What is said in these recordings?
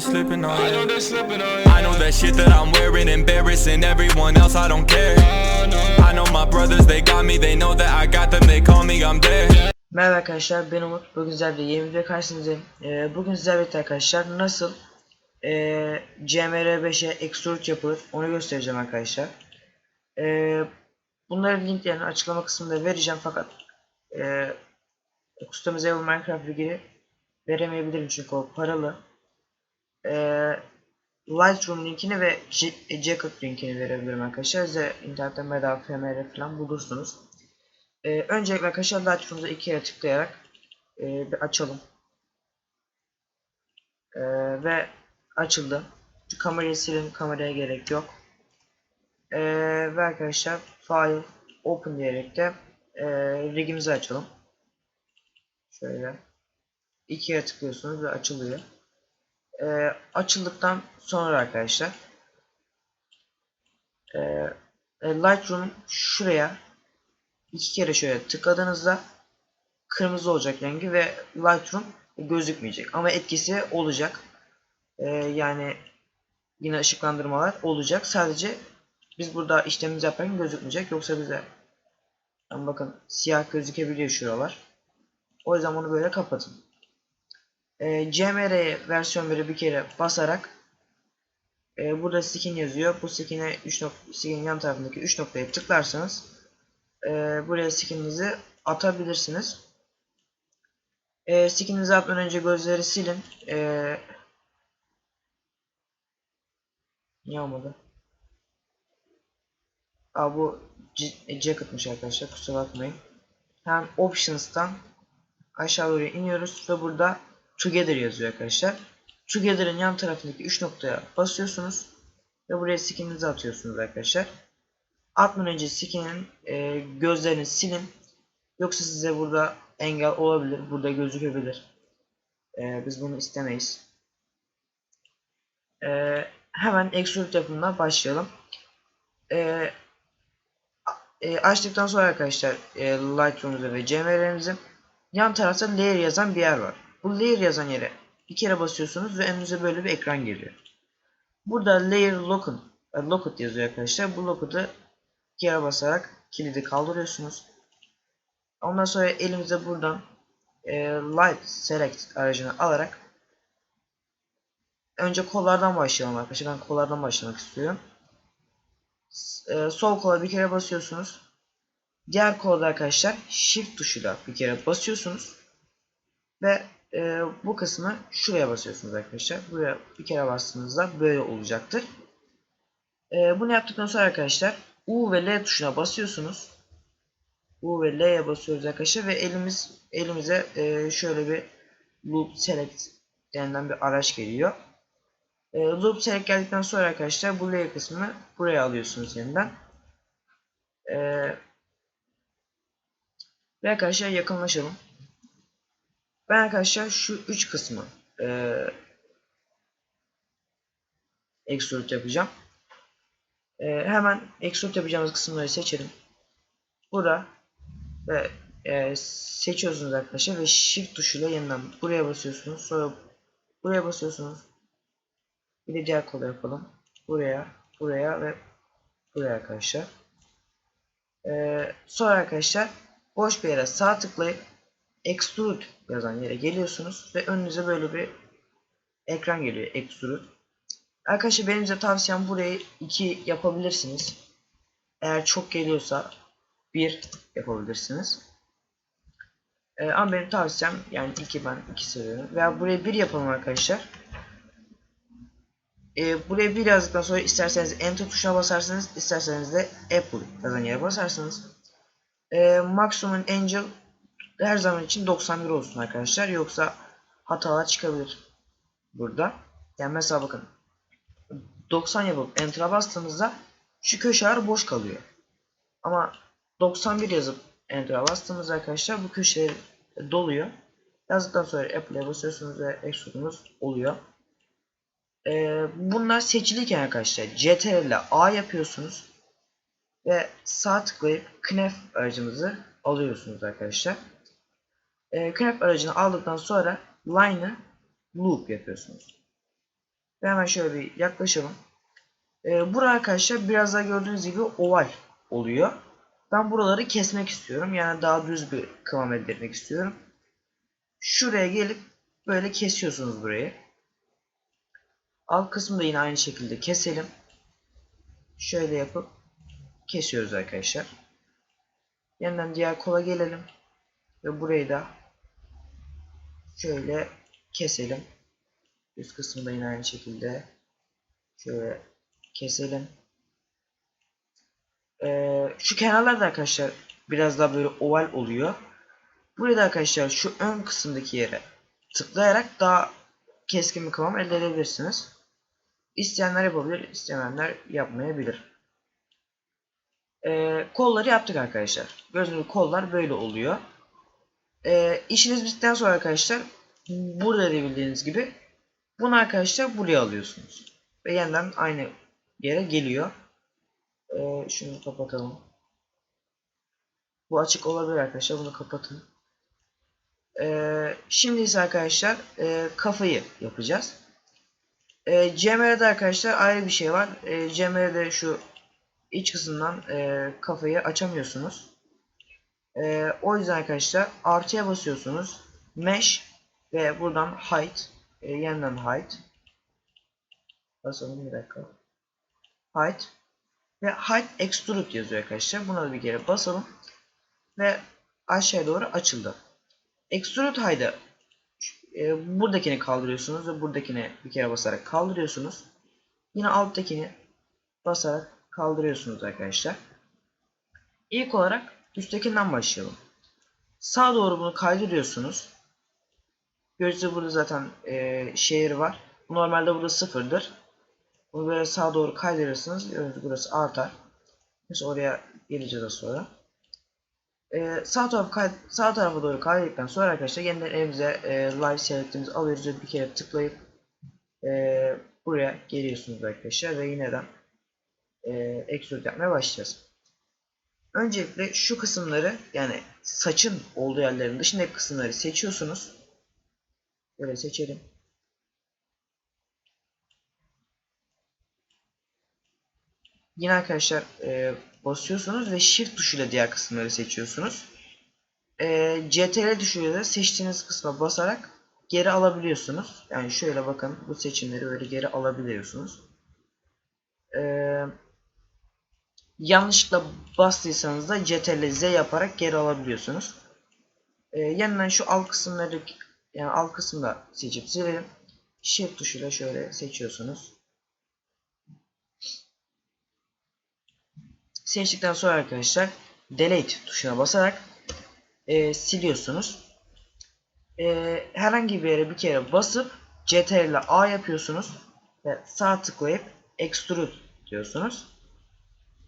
Slipping on I know they slipping on. I know that shit that I'm wearing embarrassing everyone else. I don't care. No. I know my brothers, they got me. They know that I got them. They call me, I'm there. Merhaba arkadaşlar ben Umut. Bugün sizlerle yeni video karşınızdayım. Ee, bugün sizlerle birlikte arkadaşlar nasıl e, CMR5'e extrude yapılır onu göstereceğim arkadaşlar. Ee, bunların linklerini açıklama kısmında vereceğim fakat e, Customizable Minecraft ilgili veremeyebilirim çünkü o paralı. Ee, Lightroom linkini ve J- Jacket linkini verebilirim arkadaşlar. Size internetten bedava FMR falan bulursunuz. Ee, öncelikle arkadaşlar Lightroom'da iki kere tıklayarak e, bir açalım. Ee, ve açıldı. Şu kamerayı silin, kameraya gerek yok. Ee, ve arkadaşlar File Open diyerek de e, rigimizi açalım. Şöyle. İki kere tıklıyorsunuz ve açılıyor. Ee, açıldıktan sonra arkadaşlar e, e, Lightroom şuraya iki kere şöyle tıkladığınızda kırmızı olacak rengi ve Lightroom gözükmeyecek ama etkisi olacak. Ee, yani yine ışıklandırmalar olacak. Sadece biz burada işlemimizi yaparken gözükmeyecek. Yoksa bize yani bakın siyah gözükebiliyor şuralar. O yüzden bunu böyle kapatın. Ee, CMR versiyon böyle bir kere basarak e, burada skin yazıyor. Bu skin'e 3 skin yan tarafındaki 3 noktaya tıklarsanız e, buraya skininizi atabilirsiniz. E, skininizi atmadan önce gözleri silin. E, niye olmadı? Aa, bu c- jacket'mış arkadaşlar kusura bakmayın. Hem options'tan aşağı doğru iniyoruz ve burada together yazıyor arkadaşlar. Together'ın yan tarafındaki 3 noktaya basıyorsunuz ve buraya skininizi atıyorsunuz arkadaşlar. Atmadan önce skinin e, gözlerini silin. Yoksa size burada engel olabilir. Burada gözükebilir. E, biz bunu istemeyiz. E, hemen extrude yapımına başlayalım. E, e, açtıktan sonra arkadaşlar e, Lightroom'umuzu ve CMR'imizi yan tarafta layer yazan bir yer var. Bu layer yazan yere bir kere basıyorsunuz ve önünüze böyle bir ekran geliyor. Burada layer locked, e, locked yazıyor arkadaşlar. Bu locked'ı iki kere basarak kilidi kaldırıyorsunuz. Ondan sonra elimize buradan e, Light Select aracını alarak önce kollardan başlayalım arkadaşlar. Ben kollardan başlamak istiyorum. E, sol kola bir kere basıyorsunuz. Diğer kolda arkadaşlar Shift tuşuyla bir kere basıyorsunuz. Ve e, bu kısmı şuraya basıyorsunuz arkadaşlar. Buraya bir kere bastığınızda böyle olacaktır. E, bunu yaptıktan sonra arkadaşlar U ve L tuşuna basıyorsunuz. U ve L'ye basıyoruz arkadaşlar ve elimiz elimize e, şöyle bir loop select denilen bir araç geliyor. E, loop select geldikten sonra arkadaşlar bu layer kısmını buraya alıyorsunuz yeniden. E, ve arkadaşlar yakınlaşalım. Ben arkadaşlar şu üç kısmı e, extrude yapacağım. E, hemen extrude yapacağımız kısımları seçelim. Burada ve e, seçiyorsunuz arkadaşlar ve shift tuşuyla yeniden buraya basıyorsunuz. Sonra buraya basıyorsunuz. Bir de diğer kola yapalım. Buraya, buraya ve buraya arkadaşlar. E, sonra arkadaşlar boş bir yere sağ tıklayıp extrude yazan yere geliyorsunuz ve önünüze böyle bir ekran geliyor extrude. Arkadaşlar benim size tavsiyem burayı 2 yapabilirsiniz. Eğer çok geliyorsa 1 yapabilirsiniz. Ee, ama benim tavsiyem yani 2 ben 2 seviyorum. Veya buraya 1 yapalım arkadaşlar. Ee, buraya 1 yazdıktan sonra isterseniz enter tuşuna basarsınız, isterseniz de apple yazan yere basarsınız. Ee, maximum angel her zaman için 91 olsun arkadaşlar. Yoksa hatalar çıkabilir burada. Yani mesela bakın 90 yapıp enter'a bastığımızda şu köşeler boş kalıyor. Ama 91 yazıp enter'a bastığımızda arkadaşlar bu köşeler doluyor. Yazdıktan sonra Apple'e basıyorsunuz ve extrude'unuz oluyor. Ee, bunlar seçiliyken arkadaşlar CTRL ile A yapıyorsunuz ve sağ tıklayıp knef aracımızı alıyorsunuz arkadaşlar. E, knef aracını aldıktan sonra line'ı loop yapıyorsunuz. Ve hemen şöyle bir yaklaşalım. Ee, buraya arkadaşlar biraz daha gördüğünüz gibi oval oluyor. Ben buraları kesmek istiyorum. Yani daha düz bir kıvam elde etmek istiyorum. Şuraya gelip böyle kesiyorsunuz burayı. Alt kısmı da yine aynı şekilde keselim. Şöyle yapıp kesiyoruz arkadaşlar. Yeniden diğer kola gelelim. Ve burayı da şöyle keselim. Üst kısmı da yine aynı şekilde şöyle keselim. Ee, şu kenarlar da arkadaşlar biraz daha böyle oval oluyor. Burada arkadaşlar şu ön kısımdaki yere tıklayarak daha keskin bir kıvam elde edebilirsiniz. İsteyenler yapabilir, istemeyenler yapmayabilir. Ee, kolları yaptık arkadaşlar. Gibi kollar böyle oluyor. Ee, işiniz bittikten sonra arkadaşlar burada da bildiğiniz gibi bunu arkadaşlar buraya alıyorsunuz. Ve yeniden aynı yere geliyor. Ee, şunu kapatalım. Bu açık olabilir arkadaşlar. Bunu kapatın. Ee, şimdi ise arkadaşlar e, kafayı yapacağız. E, CMR'de arkadaşlar ayrı bir şey var. E, CMR'de şu iç kısımdan e, kafayı açamıyorsunuz. E, o yüzden arkadaşlar artıya basıyorsunuz. Mesh ve buradan height. E, yeniden height. Basalım bir dakika. Height. Ve height extrude yazıyor arkadaşlar. Buna da bir kere basalım. Ve aşağıya doğru açıldı. Extrude high'da e, buradakini kaldırıyorsunuz ve buradakini bir kere basarak kaldırıyorsunuz. Yine alttakini basarak kaldırıyorsunuz arkadaşlar. İlk olarak üsttekinden başlayalım. Sağa doğru bunu kaydırıyorsunuz. Gördüğünüz burada zaten e, şehir var. Normalde burada sıfırdır. Bunu böyle sağa doğru kaydırırsınız. Gördüğünüz burası artar. Biz oraya geleceğiz az sonra. Ee, sağ, taraf sağ tarafa doğru kaydettikten sonra arkadaşlar yeniden elimize e, live select'imizi alıyoruz bir kere tıklayıp e, buraya geliyorsunuz arkadaşlar ve yineden e, extrude yapmaya başlayacağız. Öncelikle şu kısımları yani saçın olduğu yerlerin dışındaki kısımları seçiyorsunuz. Böyle seçelim. Yine arkadaşlar e, basıyorsunuz ve shift tuşuyla diğer kısımları seçiyorsunuz. E, CTRL tuşuyla da seçtiğiniz kısma basarak geri alabiliyorsunuz. Yani şöyle bakın bu seçimleri böyle geri alabiliyorsunuz. E, yanlışlıkla bastıysanız da CTRL Z yaparak geri alabiliyorsunuz. E, yeniden şu alt kısımları yani alt kısımda seçip silelim. Shift tuşuyla şöyle seçiyorsunuz. Seçtikten sonra arkadaşlar delete tuşuna basarak e, siliyorsunuz. E, herhangi bir yere bir kere basıp CTRL A yapıyorsunuz ve sağ tıklayıp extrude diyorsunuz.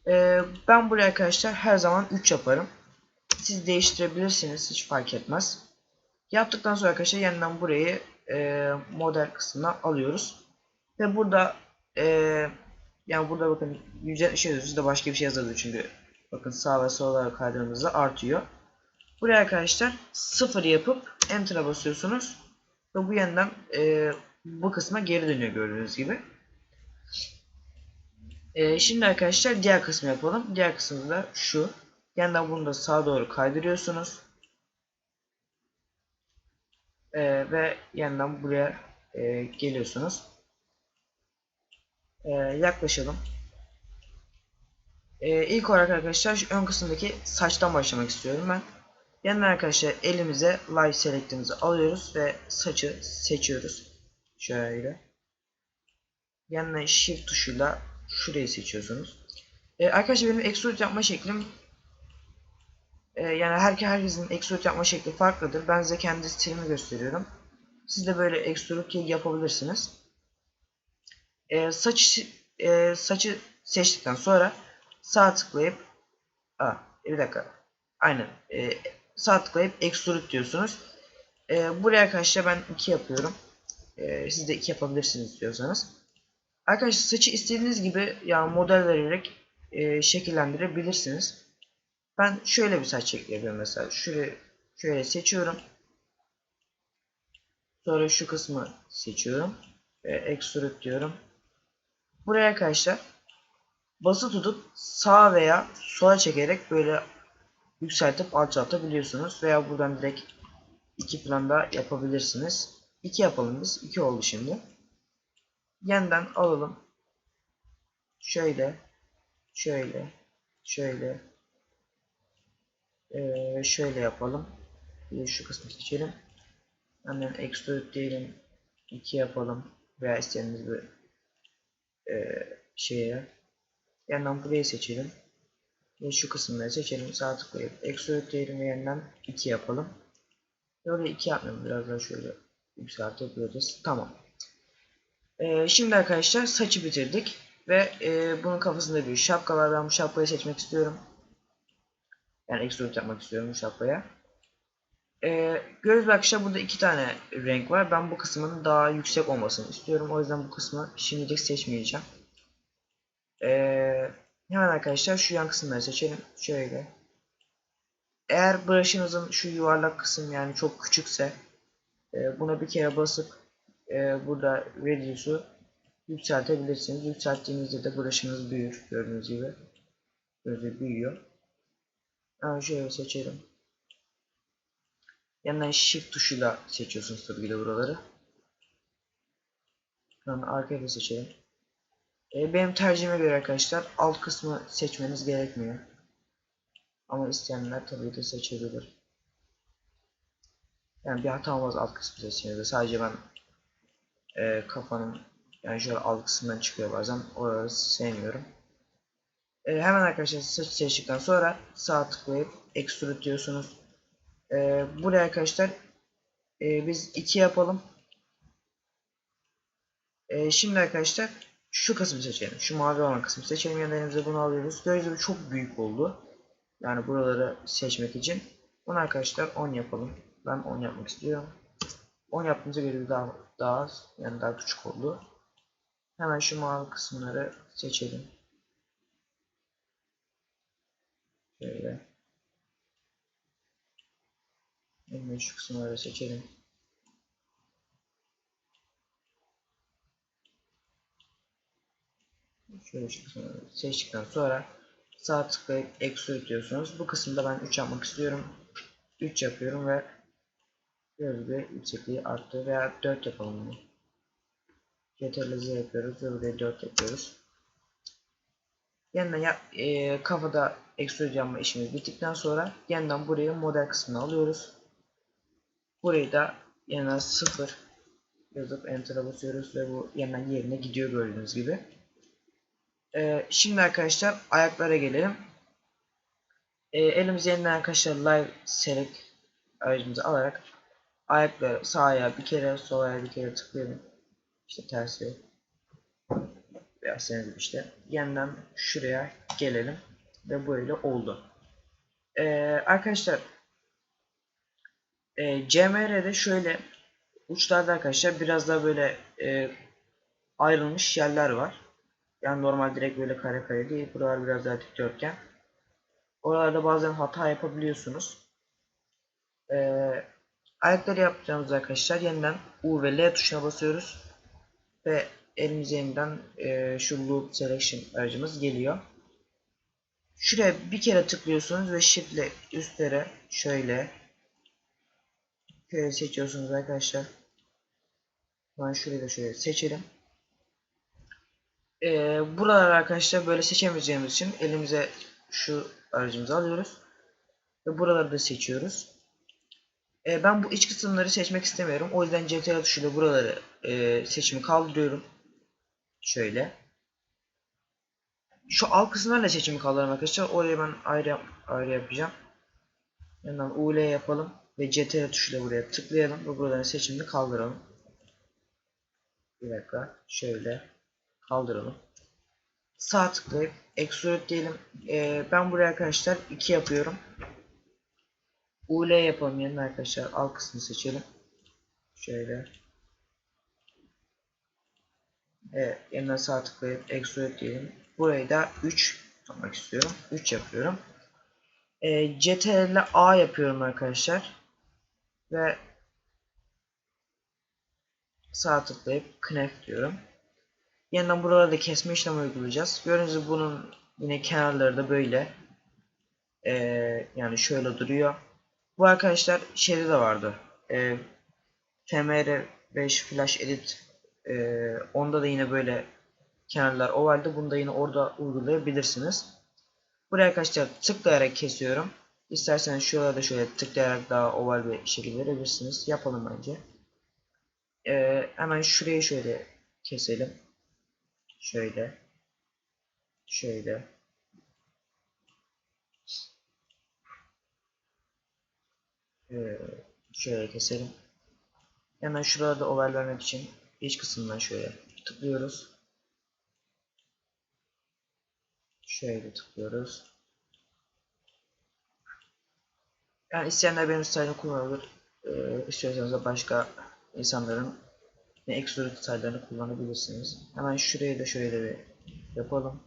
E, ben buraya arkadaşlar her zaman 3 yaparım. Siz değiştirebilirsiniz hiç fark etmez. Yaptıktan sonra arkadaşlar yeniden burayı e, model kısmına alıyoruz. Ve burada e, yani burada bakın 170 yazıyoruz da başka bir şey yazıyordu çünkü bakın sağ ve sol olarak kaydırdığımızda artıyor. Buraya arkadaşlar 0 yapıp enter'a basıyorsunuz ve bu yeniden e, bu kısma geri dönüyor gördüğünüz gibi. E, şimdi arkadaşlar diğer kısmı yapalım. Diğer kısmı da şu. Yeniden bunu da sağa doğru kaydırıyorsunuz. E, ve yeniden buraya e, geliyorsunuz. Ee, yaklaşalım. Ee, ilk olarak arkadaşlar şu ön kısımdaki saçtan başlamak istiyorum ben. Yeniden arkadaşlar elimize live select'imizi alıyoruz ve saçı seçiyoruz. Şöyle. Yeniden shift tuşuyla şurayı seçiyorsunuz. Ee, arkadaşlar benim extrude yapma şeklim e, yani her herkesin extrude yapma şekli farklıdır. Ben size kendi stilimi gösteriyorum. Siz de böyle extrude yapabilirsiniz e, saç e, saçı seçtikten sonra sağ tıklayıp a bir dakika aynen e, sağ tıklayıp extrude diyorsunuz. E, buraya arkadaşlar ben 2 yapıyorum. E, siz de 2 yapabilirsiniz diyorsanız. Arkadaşlar saçı istediğiniz gibi yani model vererek e, şekillendirebilirsiniz. Ben şöyle bir saç şekli mesela. Şöyle şöyle seçiyorum. Sonra şu kısmı seçiyorum. e, extrude diyorum. Buraya arkadaşlar basılı tutup sağ veya sola çekerek böyle yükseltip alçaltabiliyorsunuz veya buradan direkt iki planda yapabilirsiniz. 2 yapalım biz. 2 oldu şimdi. Yeniden alalım. Şöyle. Şöyle. Şöyle. Ee, şöyle yapalım. Bir de şu kısmı seçelim. Hemen extrude diyelim. 2 yapalım. Veya istediğimiz bir e, şeye. Yandan burayı seçelim. Ve şu kısımları seçelim. Sağ tıklayıp extrude diyelim ve yandan 2 yapalım. Böyle 2 yapmayalım. Biraz daha şöyle yükseltebiliriz. Tamam. Ee, şimdi arkadaşlar saçı bitirdik. Ve e, bunun kafasında bir şapka var. Ben bu şapkayı seçmek istiyorum. Yani extrude yapmak istiyorum bu şapkaya. Göz arkadaşlar burada iki tane renk var. Ben bu kısmın daha yüksek olmasını istiyorum. O yüzden bu kısmı şimdilik seçmeyeceğim. Ee, hemen arkadaşlar şu yan kısımları seçelim. Şöyle. Eğer brush'ınızın şu yuvarlak kısım yani çok küçükse e, buna bir kere basıp e, burada radius'u yükseltebilirsiniz. Yükselttiğinizde de brush'ınız büyür. Gördüğünüz gibi. Böyle büyüyor. Yani şöyle seçelim. Yandan shift tuşuyla seçiyorsunuz tabii de buraları. Hemen arkaya da seçelim. E, benim tercihime göre arkadaşlar alt kısmı seçmeniz gerekmiyor. Ama isteyenler tabii de seçebilir. Yani bir hata olmaz alt kısmı seçtiğinizde. Sadece ben e, kafanın yani şöyle alt kısmından çıkıyor bazen. Oraları sevmiyorum. E, hemen arkadaşlar saç seçtikten sonra sağ tıklayıp extrude diyorsunuz. E, buraya arkadaşlar e, biz 2 yapalım. E, şimdi arkadaşlar şu kısmı seçelim. Şu mavi olan kısmı seçelim. Yanlarımıza bunu alıyoruz. Gördüğünüz gibi çok büyük oldu. Yani buraları seçmek için. Bunu arkadaşlar 10 yapalım. Ben 10 yapmak istiyorum. 10 yaptığımıza göre daha, daha az. Yani daha küçük oldu. Hemen şu mavi kısımları seçelim. Şöyle. Hemen şu kısımları seçelim. Şöyle şu kısımları seçtikten sonra sağ tıklayıp extrude diyorsunuz. Bu kısımda ben 3 yapmak istiyorum. 3 yapıyorum ve bir yüksekliği arttı veya 4 yapalım bunu. Ctrl Z yapıyoruz buraya 4 yapıyoruz. Yeniden ya, e, kafada yapma işimiz bittikten sonra yeniden buraya model kısmını alıyoruz. Burayı da yeniden 0 yazıp enter'a basıyoruz ve bu yeniden yerine gidiyor gördüğünüz gibi. Ee, şimdi arkadaşlar ayaklara gelelim. Ee, elimize yeniden arkadaşlar live select aracımızı alarak ayakları sağ bir kere sol bir kere tıklayalım. İşte tersi veya senin işte. Yeniden şuraya gelelim ve böyle oldu. Ee, arkadaşlar e, CMR'de şöyle uçlarda arkadaşlar biraz daha böyle e, ayrılmış yerler var. Yani normal direkt böyle kare kare değil. Buralar biraz daha dikdörtgen. Oralarda bazen hata yapabiliyorsunuz. Ee, ayakları yapacağımız arkadaşlar yeniden U ve L tuşuna basıyoruz. Ve elimize yeniden e, şu Loop Selection aracımız geliyor. Şuraya bir kere tıklıyorsunuz ve Shift ile üstlere şöyle şöyle seçiyorsunuz arkadaşlar. Ben şurayı da şöyle seçelim. Ee, buralar arkadaşlar böyle seçemeyeceğimiz için elimize şu aracımızı alıyoruz. Ve buraları da seçiyoruz. Ee, ben bu iç kısımları seçmek istemiyorum. O yüzden CTRL tuşuyla buraları e, seçimi kaldırıyorum. Şöyle. Şu alt kısımlarla seçimi kaldırıyorum arkadaşlar. Orayı ben ayrı, ayrı yapacağım. Yandan UL yapalım. Ve CTRL tuşuyla buraya tıklayalım. Ve buraların seçimini kaldıralım. Bir dakika. Şöyle kaldıralım. Sağ tıklayıp extrude diyelim. Ee, ben buraya arkadaşlar 2 yapıyorum. UL yapalım yerine arkadaşlar. Alt kısmı seçelim. Şöyle. Evet. Yeniden sağ tıklayıp extrude diyelim. Burayı da 3 yapmak istiyorum. 3 yapıyorum. Ee, CTRL ile A yapıyorum arkadaşlar. Ve sağ tıklayıp knef diyorum. Yeniden buralarda kesme işlemi uygulayacağız. Gördüğünüz gibi bunun yine kenarları da böyle. Ee, yani şöyle duruyor. Bu arkadaşlar şeyde de vardı. Ee, FMR5 Flash Edit ee, onda da yine böyle kenarlar ovalde. Bunu da yine orada uygulayabilirsiniz. Buraya arkadaşlar tıklayarak kesiyorum. İsterseniz şuralarda şöyle tıklayarak daha oval bir şekilde verebilirsiniz. Yapalım bence. Ee, hemen şurayı şöyle keselim. Şöyle. Şöyle. Ee, şöyle keselim. Hemen şurada oval vermek için iç kısmından şöyle tıklıyoruz. Şöyle tıklıyoruz. Yani isteyenler benim stylini kullanabilir. Ee, istiyorsanız da başka insanların ekstra detaylarını kullanabilirsiniz. Hemen şurayı da şöyle bir yapalım.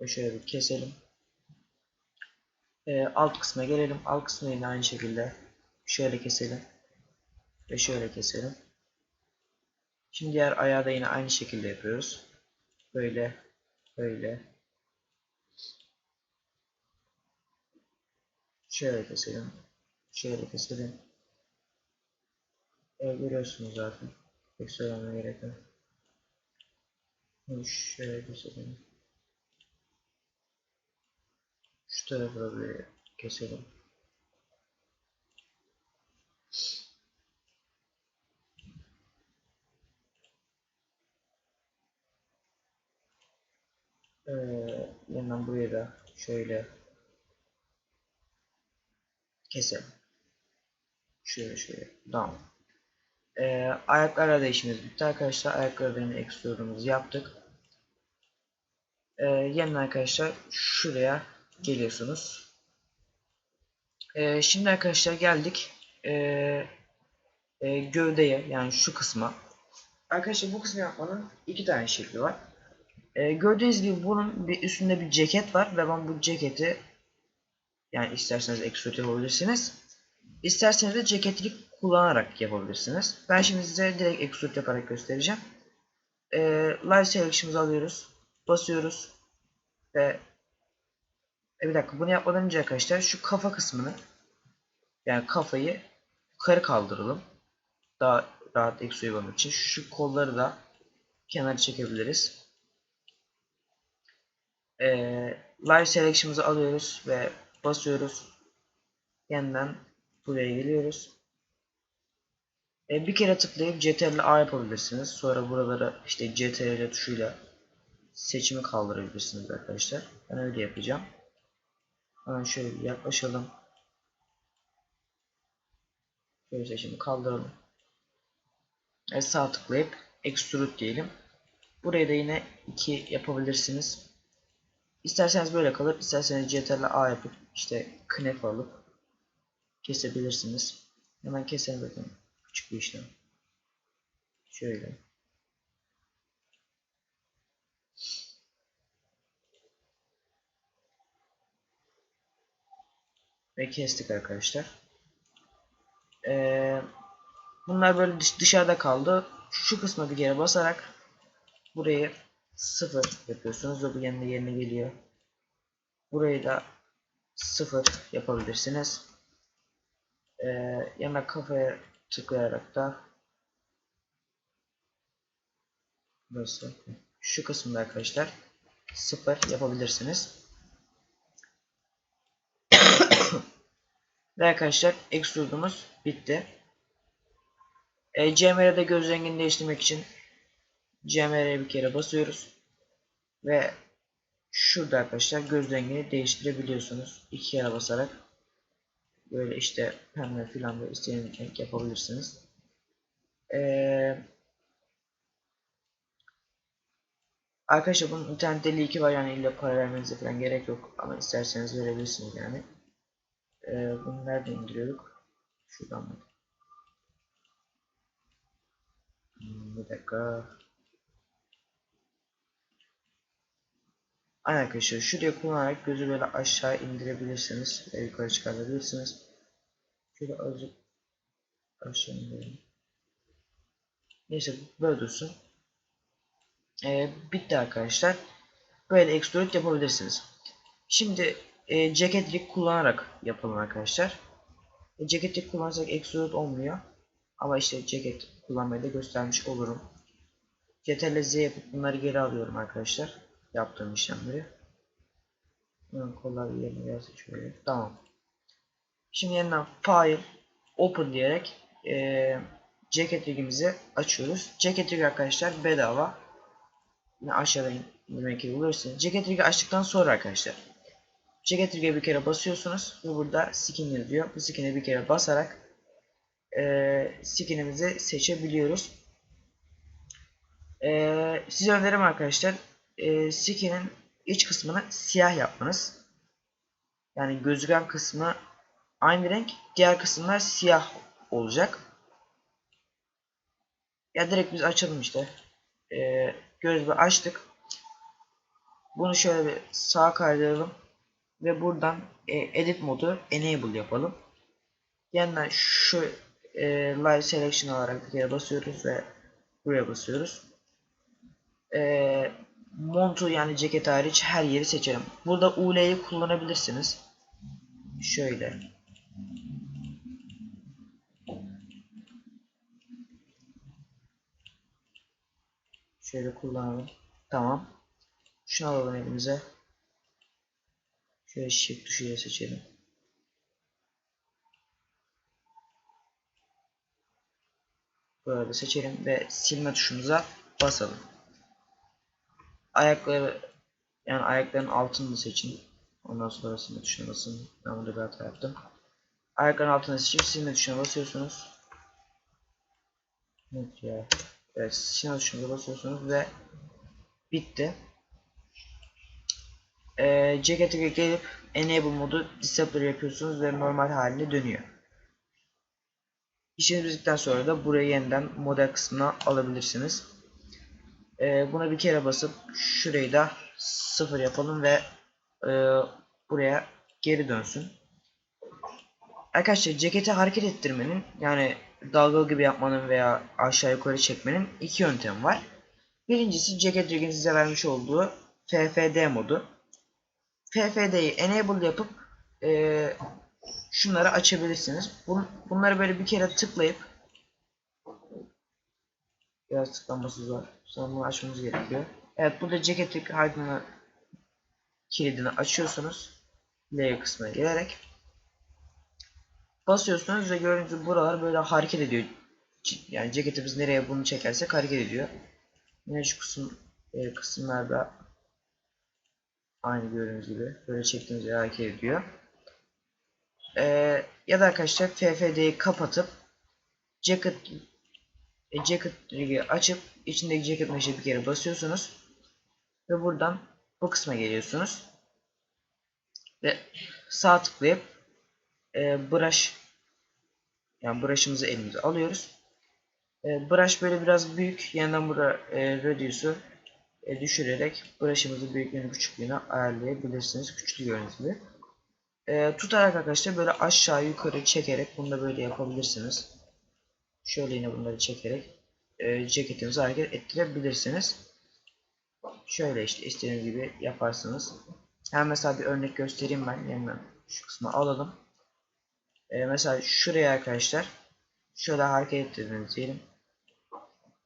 Ve şöyle bir keselim. Ee, alt kısma gelelim. Alt kısmı yine aynı şekilde şöyle keselim. Ve şöyle keselim. Şimdi diğer ayağı da yine aynı şekilde yapıyoruz. Böyle, böyle. Şöyle keselim. Şöyle keselim. Evet, görüyorsunuz zaten. Pek söylemeye gerek yok. Şöyle keselim. Şu tarafı da böyle keselim. Ee, yeniden burayı da şöyle keselim. Şöyle şöyle. Tamam. Ee, ayaklarla da işimiz bitti arkadaşlar. Ayaklarını ekstrudumuzu yaptık. Ee, yeniden arkadaşlar şuraya geliyorsunuz. Ee, şimdi arkadaşlar geldik ee, e, gövdeye yani şu kısma. Arkadaşlar bu kısmı yapmanın iki tane şekli var. Ee, gördüğünüz gibi bunun bir üstünde bir ceket var ve ben bu ceketi yani isterseniz extrude yapabilirsiniz. İsterseniz de ceketlik kullanarak yapabilirsiniz. Ben şimdi size direkt extrude yaparak göstereceğim. Ee, live selection'ımızı alıyoruz. Basıyoruz. Ve e bir dakika bunu yapmadan önce arkadaşlar şu kafa kısmını yani kafayı yukarı kaldıralım. Daha rahat extrude yapmak için. Şu kolları da kenara çekebiliriz. Ee, live selection'ımızı alıyoruz ve basıyoruz. Yeniden buraya geliyoruz. E, bir kere tıklayıp CTRL A yapabilirsiniz. Sonra buralara işte CTRL tuşuyla seçimi kaldırabilirsiniz arkadaşlar. Ben öyle yapacağım. Hemen şöyle yaklaşalım. Şöyle seçimi kaldıralım. E, sağ tıklayıp extrude diyelim. Buraya da yine 2 yapabilirsiniz. İsterseniz böyle kalır, isterseniz CTRL A yapıp işte knef alıp kesebilirsiniz. Hemen keselim bakın. Küçük bir işlem. Şöyle. Ve kestik arkadaşlar. Ee, bunlar böyle dış dışarıda kaldı. Şu kısma bir kere basarak burayı sıfır yapıyorsunuz ve bu yerine yerine geliyor. Burayı da sıfır yapabilirsiniz. Ee, yana kafaya tıklayarak da burası şu kısımda arkadaşlar sıfır yapabilirsiniz. Ve arkadaşlar extrude'umuz bitti. E, CMR'de göz rengini değiştirmek için CMR'ye bir kere basıyoruz. Ve şurada arkadaşlar göz rengini değiştirebiliyorsunuz. iki kere basarak. Böyle işte pembe filan da istediğiniz renk yapabilirsiniz. Ee, arkadaşlar bunun internette linki var yani illa para vermenize falan gerek yok. Ama isterseniz verebilirsiniz yani. Ee, bunu nerede indiriyorduk? Şuradan mı? Hmm, bir dakika. Aynen arkadaşlar şuraya kullanarak gözü böyle aşağı indirebilirsiniz ve yukarı çıkarabilirsiniz. Şöyle azıcık Aşağı indirelim. Neyse böyle dursun. Ee, bitti arkadaşlar. Böyle extrude yapabilirsiniz. Şimdi e, ceket rig kullanarak yapalım arkadaşlar. E, ceket rig kullanırsak extrude olmuyor. Ama işte ceket kullanmayı da göstermiş olurum. Ctrl Z yapıp bunları geri alıyorum arkadaşlar. Yaptığım işlemleri. Kollar yerine gelsin şöyle. Tamam. Şimdi yeniden file open diyerek e, ceket rigimizi açıyoruz. Ceket rig arkadaşlar bedava. Yine aşağıda indirmek bulursunuz. Ceket rig'i açtıktan sonra arkadaşlar. Ceket rig'e bir kere basıyorsunuz ve burada skin yazıyor. Bu skin'e bir kere basarak e, skin'imizi seçebiliyoruz. E, size önerim arkadaşlar e, skin'in iç kısmını siyah yapmanız. Yani gözüken kısmı aynı renk, diğer kısımlar siyah olacak. Ya direkt biz açalım işte. Ee, gözü açtık. Bunu şöyle bir sağa kaydıralım. Ve buradan e, edit modu enable yapalım. Yeniden şu e, live selection alarak bir kere basıyoruz ve buraya basıyoruz. E, montu yani ceket hariç her yeri seçelim. Burada UL'yi kullanabilirsiniz. Şöyle. Şöyle kullanalım. Tamam. Şunu alalım elimize. Şöyle shift tuşuyla seçelim. Böyle seçelim ve silme tuşumuza basalım. Ayakları yani ayakların altını seçin. Ondan sonra silme tuşuna basın. Ben burada bir hata yaptım. Ayakların altını seçip silme tuşuna basıyorsunuz. Evet. Evet, silme tuşuna basıyorsunuz ve bitti. Ee, Jacket'e gelip Enable modu Disabler yapıyorsunuz ve normal haline dönüyor. İşiniz bittikten sonra da burayı yeniden model kısmına alabilirsiniz. Ee, buna bir kere basıp şurayı da sıfır yapalım ve e, buraya geri dönsün. Arkadaşlar ceketi hareket ettirmenin yani dalgalı gibi yapmanın veya aşağı yukarı çekmenin iki yöntemi var. Birincisi ceket rig'in size vermiş olduğu FFD modu. FFD'yi enable yapıp e, şunları açabilirsiniz. Bun, bunları böyle bir kere tıklayıp biraz tıklanması zor. Sonra bunu açmamız gerekiyor. Evet burada ceket rig aydınlı kilidini açıyorsunuz. Layer kısmına gelerek basıyorsunuz ve gördüğünüz buralar böyle hareket ediyor. Yani ceketimiz nereye bunu çekersek hareket ediyor. Yine şu kısım e, kısımlarda aynı gördüğünüz gibi böyle çektiğimiz hareket ediyor. E, ya da arkadaşlar FFD'yi kapatıp jacket e, jacket rig'i açıp içindeki jacket mesh'e bir kere basıyorsunuz ve buradan bu kısma geliyorsunuz ve sağ tıklayıp e, brush yani brush'ımızı elimize alıyoruz. E, brush böyle biraz büyük. Yandan burada e, radius'u e, düşürerek brush'ımızı büyüklüğünü küçüklüğünü ayarlayabilirsiniz. Küçülü gördüğünüz. E, tutarak arkadaşlar böyle aşağı yukarı çekerek bunu da böyle yapabilirsiniz. Şöyle yine bunları çekerek e, ceketinizi hareket ettirebilirsiniz. Şöyle işte istediğiniz gibi yaparsınız. Hemen mesela bir örnek göstereyim ben. Yeniden şu kısmı alalım. Ee, mesela şuraya arkadaşlar şöyle hareket ettirdiğiniz diyelim.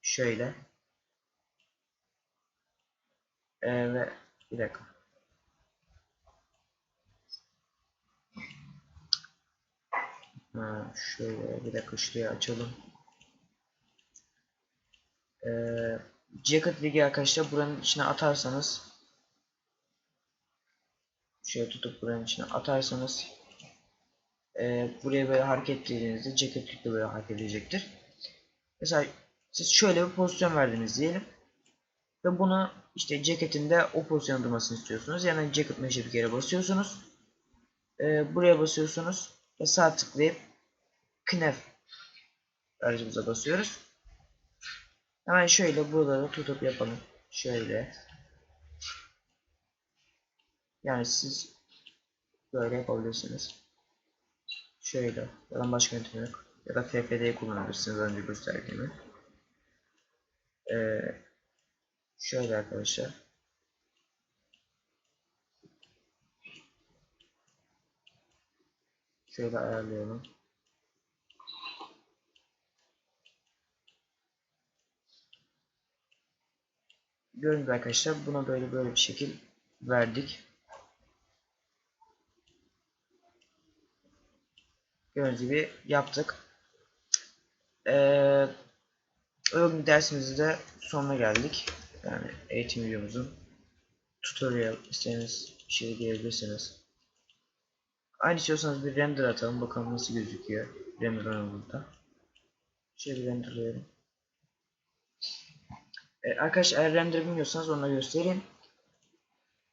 Şöyle. Ee, ve bir dakika. Ha, şöyle bir dakika şuraya açalım. Ee, Jacket Rig'i arkadaşlar buranın içine atarsanız şöyle tutup buranın içine atarsanız e, buraya böyle hareket ettiğinizde ceket de böyle hareket edecektir. Mesela siz şöyle bir pozisyon verdiniz diyelim. Ve bunu işte ceketinde o pozisyon durmasını istiyorsunuz. Yani ceket mesh'e bir kere basıyorsunuz. E, buraya basıyorsunuz. Ve sağ tıklayıp knef aracımıza basıyoruz. Hemen şöyle buraları tutup yapalım. Şöyle. Yani siz böyle yapabilirsiniz. Şöyle. Yalan başka yöntem yok. Ya da FFD'yi kullanabilirsiniz önce gösterdiğimi. Ee, şöyle arkadaşlar. Şöyle ayarlayalım. Gördüğünüz arkadaşlar buna böyle böyle bir şekil verdik. Gördüğünüz gibi yaptık. Ee, Örgü dersimizde de sonuna geldik. Yani eğitim videomuzun tutorial isterseniz bir şey diyebilirsiniz. Aynı istiyorsanız bir render atalım bakalım nasıl gözüküyor render anında. Şöyle bir renderlayalım. Ee, arkadaşlar eğer render bilmiyorsanız onu göstereyim.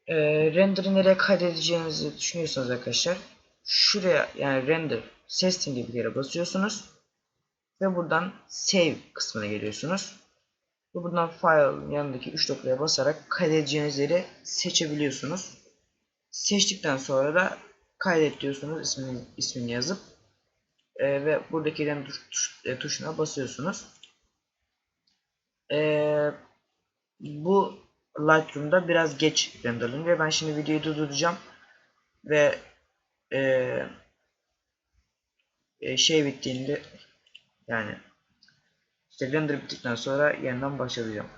Ee, render'ı nereye kaydedeceğinizi düşünüyorsanız arkadaşlar şuraya yani render setting gibi bir yere basıyorsunuz ve buradan save kısmına geliyorsunuz. Ve buradan file'ın yanındaki 3 noktaya basarak kaydedeceğiniz yeri seçebiliyorsunuz. Seçtikten sonra da kaydet diyorsunuz ismini, ismini yazıp e, ve buradaki render tuş, e, tuşuna basıyorsunuz. E, bu Lightroom'da biraz geç renderlanıyor. Ben şimdi videoyu durduracağım ve e, e, şey bittiğinde yani render bittikten sonra yeniden başlayacağım.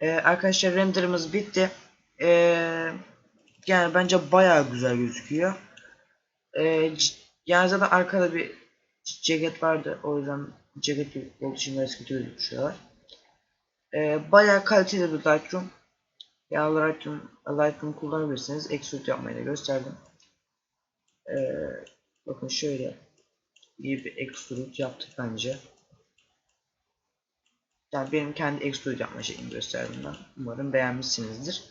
Ee, arkadaşlar renderımız bitti. Ee, yani bence bayağı güzel gözüküyor. Ee, yani zaten arkada bir ceket vardı. O yüzden ceket olduğu için biraz kötü gözüküyor şuralar. Ee, bayağı kaliteli bir Lightroom. Yani Lightroom, Lightroom kullanabilirsiniz. Extrude yapmayı da gösterdim. Ee, bakın şöyle iyi bir extrude yaptık bence. Yani benim kendi extrude yapma şeklimi gösterdim ben. Umarım beğenmişsinizdir.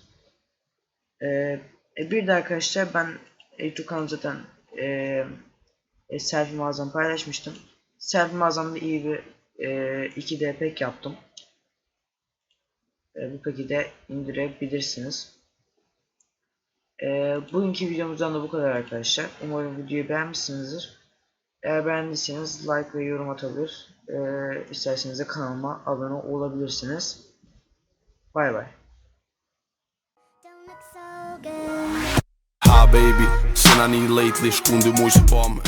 Ee, e, bir de arkadaşlar ben YouTube kanalımda zaten e, e, selfie mağazamı paylaşmıştım. Selfie mağazamda iyi bir e, 2D pek yaptım. E, bu peki de indirebilirsiniz. E, bugünkü videomuzdan da bu kadar arkadaşlar. Umarım videoyu beğenmişsinizdir. Eğer beğendiyseniz like ve yorum atabilir. Ee, isterseniz de kanalıma abone olabilirsiniz. Bay bay. Hi baby, sin I need lately, o meu spam.